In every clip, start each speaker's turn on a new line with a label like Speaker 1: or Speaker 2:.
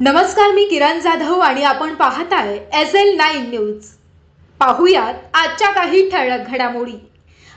Speaker 1: नमस्कार मी किरण जाधव आणि आपण पाहताय एस एल नाईन न्यूज पाहुयात आजच्या काही ठळक घडामोडी.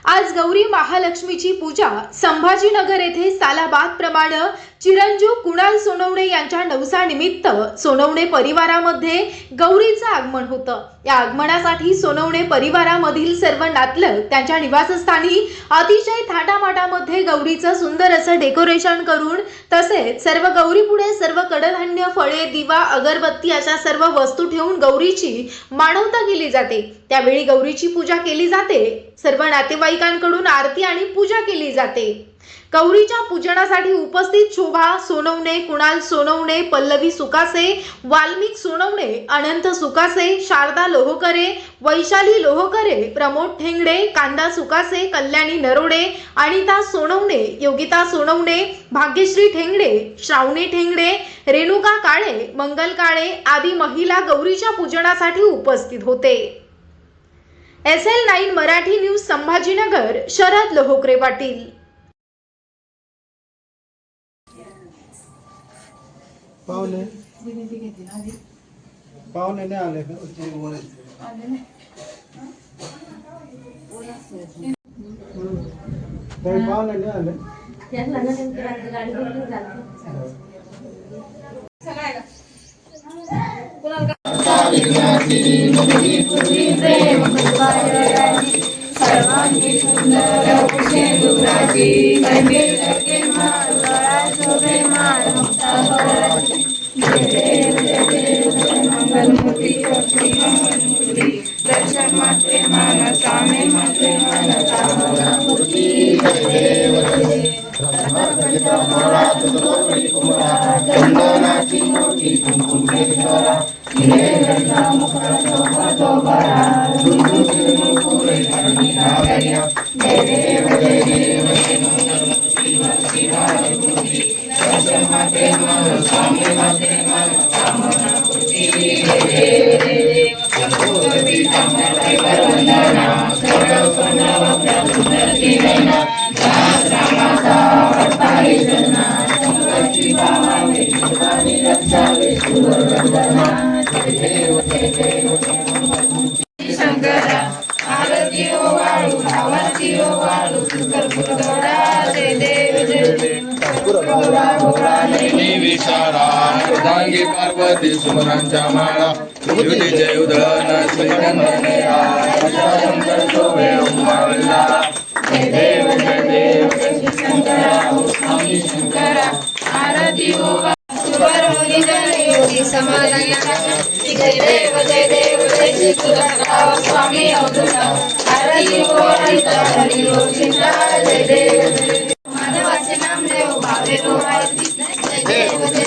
Speaker 1: आज गौरी महालक्ष्मीची पूजा संभाजीनगर येथे सालाबाद प्रमाणे चिरंजीव कुणाल सोनवणे यांच्या नवसानिमित्त सोनवणे परिवारामध्ये गौरीचं आगमन होतं. या आगमनासाठी सोनवणे परिवारामधील सर्व नातलग त्यांच्या निवासस्थानी अतिशय थाटामाटामध्ये गौरीचं सुंदर असं डेकोरेशन करून तसेच सर्व गौरीपुढे सर्व कडधान्य फळे दिवा अगरबत्ती अशा सर्व वस्तू ठेवून गौरीची मानवता केली जाते. त्यावेळी गौरीची पूजा केली जाते. सर्व नातेवाईकांकडून आरती आणि पूजा केली जाते. गौरीच्या पूजनासाठी उपस्थित शोभा सोनवणे कुणाल सोनवणे पल्लवी सुकासे वाल्मिक सोनवणे अनंत सुकासे शारदा लोहकरे वैशाली लोहकरे प्रमोद ठेंगडे कांदा सुकासे कल्याणी नरोडे अनिता सोनवणे योगिता सोनवणे भाग्यश्री ठेंगडे श्रावणी ठेंगडे रेणुका काळे मंगल काळे आदी महिला गौरीच्या पूजनासाठी उपस्थित होते. S L nine Marathi news Sambhajinagar Sharad Lohokare Patil.
Speaker 2: पाहुणे? पाहुणे नाही आले का? काही पाहुणे नाही आले?
Speaker 3: सर्वांगी सुंदर कुशेंदुराची सर्वे सर्वे मारा शोभे मार मुक्ता भराची जय जय मंगलमूर्ती भक्ती मंगलमूर्ती दर्शन मात्रे मानसामे मात्रे मानसा मूर्ती जय देव जय
Speaker 4: विशाळा मृदांगी पार्वती सुमरांच्या माळा युती जय उदळण श्रीनंदनया शंकर शोभे उमावला
Speaker 3: जय देव जय देव जय शंकरा ओ स्वामी शंकरा योगी समाधान जय देव जय देव जय श्री तुळजाराव स्वामी अवधूता हरी ओ हरिता हरी ओ चिंता जय देव